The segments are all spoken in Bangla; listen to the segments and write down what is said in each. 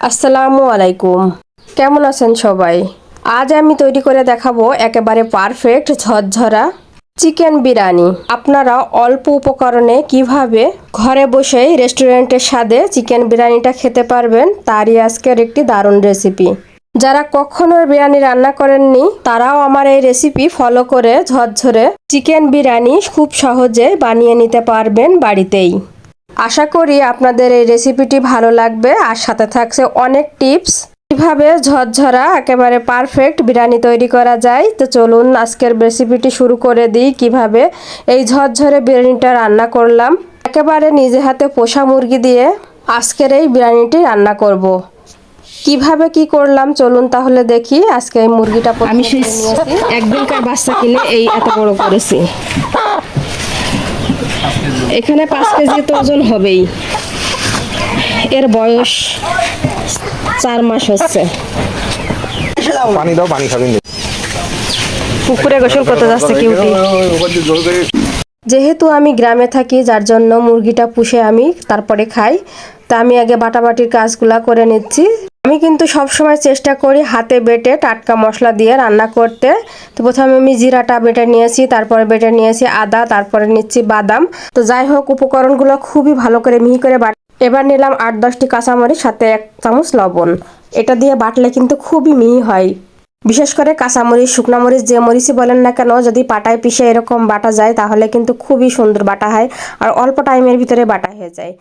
আসসালামু আলাইকুম। কেমন আছেন সবাই? আজ আমি তৈরি করে দেখাবো একেবারে পারফেক্ট ঝরঝরা চিকেন বিরিয়ানি। আপনারা অল্প উপকরণে কীভাবে ঘরে বসেই রেস্টুরেন্টের স্বাদে চিকেন বিরিয়ানিটা খেতে পারবেন, তারই আজকের একটি দারুণ রেসিপি যারা কখনো বিরিয়ানি রান্না করেননি, তারাও আমার এই রেসিপি ফলো করে ঝরঝরে চিকেন বিরিয়ানি খুব সহজে বানিয়ে নিতে পারবেন বাড়িতেই। আশা করি আপনাদের এই রেসিপিটি ভালো লাগবে। আর সাথে থাকছে অনেক টিপস কীভাবে ঝরঝরা একেবারে পারফেক্ট বিরিয়ানি তৈরি করা যায়। তো চলুন আজকের রেসিপিটি শুরু করে দিই কীভাবে। এই ঝরঝরে বিরিয়ানিটা রান্না করলাম। একেবারে নিজে হাতে পোষা মুরগি দিয়ে আজকের এই বিরিয়ানিটি রান্না করব। কীভাবে কি করলাম চলুন তাহলে দেখি। আজকে এই মুরগিটা আমি কিনে বাচ্চা কিনে এই এত বড় করেছি। এখানে পাঁচ কেজি তো ওজন হবেই। এর বয়স চার মাস হচ্ছে। পানি দাও পানি খাবেন। পুকুরে গোসল করতে যাচ্ছে কিউটি যেহেতু আমি গ্রামে থাকি যার জন্য মুরগিটা পুষে আমি তারপরে খাই। তা আমি আগে বাটাবাটির কাজগুলা করে নিচ্ছি। আমি কিন্তু সবসময় চেষ্টা করি হাতে বেটে টাটকা মশলা দিয়ে রান্না করতে। তো প্রথমে আমি জিরাটা বেটে নিয়েছি, তারপরে বেটে নিয়েছি আদা, তারপরে নিচ্ছি বাদাম। তো যাই হোক, উপকরণগুলো খুবই ভালো করে মিহি করে বাট এবার নিলাম আট দশটি কাঁচামরিচ, সাথে এক চামচ লবণ। এটা দিয়ে বাটলে কিন্তু খুবই মিহি হয়। বিশেষ করে কাঁচামরিচ, শুকনা মরিচ, যে মরিচই বলেন না কেন, যদি পাটায় পিষে এরকম বাটা যায়, তাহলে কিন্তু খুবই সুন্দর বাটা হয়, আর অল্প টাইমের ভিতরে বাটা হয়ে যায়।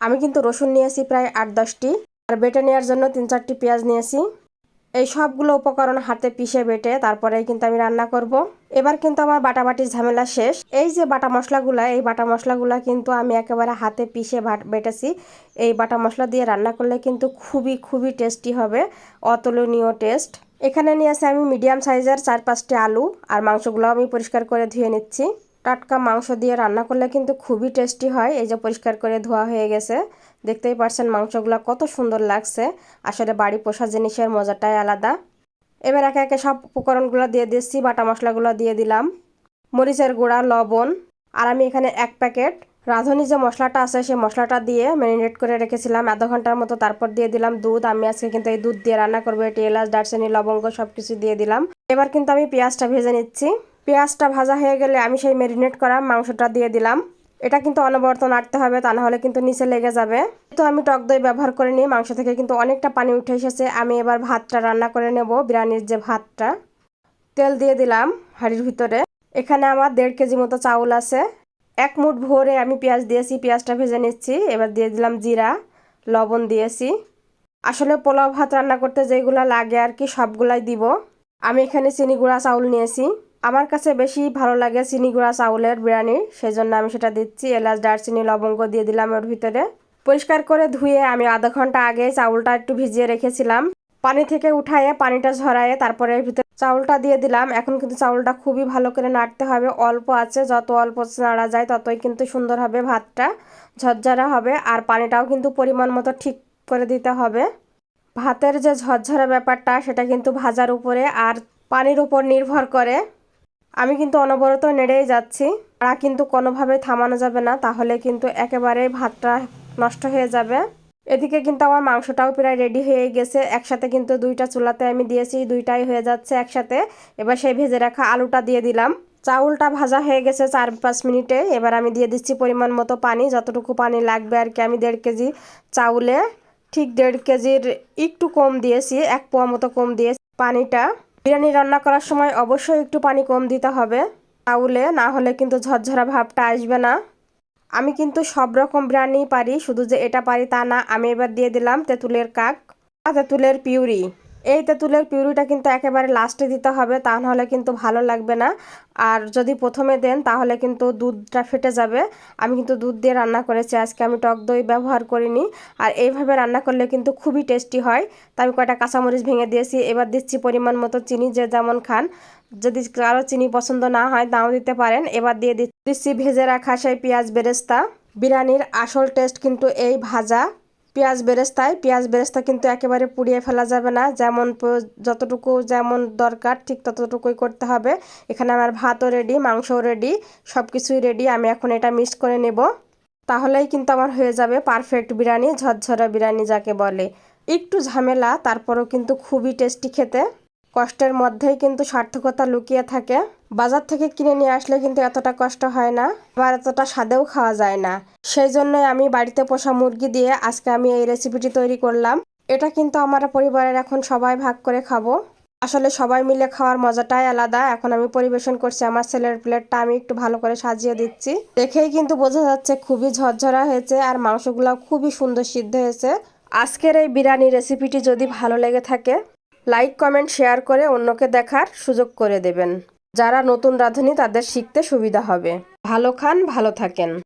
আমি কিন্তু রসুন নিয়েছি প্রায় আট দশটি। আর বেটে নেওয়ার জন্য তিন চারটি পেঁয়াজ নিয়েছি। এই সবগুলো উপকরণ হাতে পিষে বেটে তারপরে কিন্তু আমি রান্না করব। এবার কিন্তু আমার বাটাবাটির ঝামেলা শেষ। এই যে বাটা মশলাগুলা, এই বাটা মশলাগুলা কিন্তু আমি একেবারে হাতে পিষে বেটেছি। এই বাটা মশলা দিয়ে রান্না করলে কিন্তু খুবই খুবই টেস্টি হবে। অতুলনীয় টেস্ট। এখানে নিয়েছি আমি মিডিয়াম সাইজের চার পাঁচটি আলু আর মাংসগুলো আমি পরিষ্কার করে ধুয়ে নিচ্ছি। টাটকা মাংস দিয়ে রান্না করলে কিন্তু খুবই টেস্টি হয়। এই যে পরিষ্কার করে ধোয়া হয়ে গেছে। দেখতেই পারছেন মাংসগুলো কত সুন্দর লাগছে। আসলে বাড়ি পোষা জিনিসের মজাটাই আলাদা। এবার একে একে সব উপকরণগুলো দিয়ে দিচ্ছি, বাটা মশলাগুলো দিয়ে দিলাম, মরিচের গুঁড়া, লবণ, আর আমি এখানে এক প্যাকেট রাঁধুনি যে মশলাটা আছে সেই মশলাটা দিয়ে ম্যারিনেট করে রেখেছিলাম। আধা ঘণ্টার মতো তারপর দিয়ে দিলাম দুধ। আমি আজকে কিন্তু এই দুধ দিয়ে রান্না করব, এটি এলাচ, দারচিনি, লবঙ্গ সব কিছু দিয়ে দিলাম। এবার কিন্তু আমি পেঁয়াজটা ভেজে নিচ্ছি। পেঁয়াজটা ভাজা হয়ে গেলে আমি সেই ম্যারিনেট করা মাংসটা দিয়ে দিলাম। এটা কিন্তু অনবরত নাড়তে হবে, তা না হলে কিন্তু নিচে লেগে যাবে। তো আমি টক দই ব্যবহার করে নিই মাংস থেকে কিন্তু অনেকটা পানি উঠে এসেছে। আমি এবার ভাতটা রান্না করে নেব, বিরিয়ানির যে ভাতটা। তেল দিয়ে দিলাম হাঁড়ির ভিতরে। এখানে আমার দেড় কেজি মতো চাউল আছে। এক মুঠ ভরে আমি পেঁয়াজ দিয়েছি, পেঁয়াজটা ভেজে নিচ্ছি। এবার দিয়ে দিলাম জিরা, লবণ দিয়েছি। আসলে পোলাও ভাত রান্না করতে যেগুলো লাগে আর কি, সবগুলাই দিব। আমি এখানে চিনি গুঁড়া চাউল নিয়েছি। আমার কাছে বেশি ভালো লাগে চিনি গুঁড়া চাউলের বিরিয়ানি সেই জন্য আমি সেটা দিচ্ছি। এলাচ, দারচিনি, লবঙ্গ দিয়ে দিলাম ওর ভিতরে। পরিষ্কার করে ধুয়ে আমি আধা ঘণ্টা আগে চাউলটা একটু ভিজিয়ে রেখেছিলাম। পানি থেকে উঠায়ে পানিটা ঝরায়ে তারপরে ভিতরে চাউলটা দিয়ে দিলাম। এখন কিন্তু চাউলটা খুবই ভালো করে নাড়তে হবে। অল্প আছে, যত অল্প নাড়া যায় ততই কিন্তু সুন্দর হবে ভাতটা, ঝরঝরা হবে। আর পানিটাও কিন্তু পরিমাণ মতো ঠিক করে দিতে হবে। ভাতের যে ঝরঝরা ব্যাপারটা, সেটা কিন্তু ভাজার উপরে আর পানির উপর নির্ভর করে। আমি কিন্তু অনবরত নেড়েই যাচ্ছি। আর কিন্তু কোনোভাবে থামানো যাবে না, তাহলে কিন্তু একেবারেই ভাতটা নষ্ট হয়ে যাবে। এদিকে কিন্তু আমার মাংসটাও প্রায় রেডি হয়ে গেছে। একসাথে কিন্তু দুইটা চুলাতে আমি দিয়েছি, দুইটাই হয়ে যাচ্ছে একসাথে। এবার সেই ভেজে রাখা আলুটা দিয়ে দিলাম। চাউলটা ভাজা হয়ে গেছে চার পাঁচ মিনিটে। এবার আমি দিয়ে দিচ্ছি পরিমাণ মতো পানি, যতটুকু পানি লাগবে আর কি। আমি দেড় কেজি চাউলে ঠিক দেড় কেজির একটু কম দিয়েছি, এক পোয়া মতো কম দিয়েছি পানিটা। বিরিয়ানি রান্না করার সময় অবশ্যই একটু পানি কম দিতে হবে। তাহলে না হলে কিন্তু ঝরঝরা ভাবটা আসবে না। আমি কিন্তু সব রকম বিরিয়ানি পারি, শুধু যে এটা পারি তা না, আমি এবার দিয়ে দিলাম তেঁতুলের কাক। আর তেঁতুলের পিউরি। এই তেঁতুলের পিউরিটা কিন্তু একেবারে লাস্টে দিতে হবে, তা নাহলে কিন্তু ভালো লাগবে না। আর যদি প্রথমে দেন, তাহলে কিন্তু দুধটা ফেটে যাবে। আমি কিন্তু দুধ দিয়ে রান্না করেছি, আজকে আমি টক দই ব্যবহার করিনি। আর এইভাবে রান্না করলে কিন্তু খুবই টেস্টি হয়। তা আমি কয়টা কাঁচামরিচ ভেঙে দিয়েছি, এবার দিচ্ছি পরিমাণ মতো চিনি, যে যেমন খান। যদি কারও চিনি পছন্দ না হয়, তাও দিতে পারেন। এবার দিয়ে দিচ্ছি ভেজে রাখা সেই পেঁয়াজ বেরেস্তা। বিরিয়ানির আসল টেস্ট কিন্তু এই ভাজা। পেঁয়াজ বেরেস্তায়, পেঁয়াজ বেরেস্তা কিন্তু একেবারে পুড়িয়ে ফেলা যাবে না। যেমন যতটুকু যেমন দরকার, ঠিক ততটুকুই করতে হবে। এখানে আমার ভাতও রেডি মাংসও রেডি সব কিছুই রেডি আমি এখন এটা মিক্স করে নেব। তাহলেই কিন্তু আমার হয়ে যাবে পারফেক্ট বিরিয়ানি, ঝরঝরা বিরিয়ানি যাকে বলে। একটু ঝামেলা, তারপরেও কিন্তু খুবই টেস্টি খেতে। কষ্টের মধ্যেই কিন্তু সার্থকতা লুকিয়ে থাকে। বাজার থেকে কিনে নিয়ে আসলে কিন্তু এতটা কষ্ট হয় না, আবার এতটা স্বাদেও খাওয়া যায় না। সেই জন্যই আমি বাড়িতে পোষা মুরগি দিয়ে আজকে আমি এই রেসিপিটি তৈরি করলাম। এটা কিন্তু আমার পরিবারের এখন সবাই ভাগ করে খাব। আসলে সবাই মিলে খাওয়ার মজাটাই আলাদা। এখন আমি পরিবেশন করছি, আমার ছেলের প্লেটটা আমি একটু ভালো করে সাজিয়ে দিচ্ছি। দেখেই কিন্তু বোঝা যাচ্ছে খুবই ঝরঝরা হয়েছে আর মাংসগুলো খুবই সুন্দর সিদ্ধ হয়েছে। আজকের এই বিরিয়ানি রেসিপিটি যদি ভালো লেগে থাকে লাইক কমেন্ট শেয়ার করে অন্যকে দেখার সুযোগ করে দেবেন। যারা নতুন রাঁধুনি তাদের শিখতে সুবিধা হবে। ভালো খান ভালো থাকেন।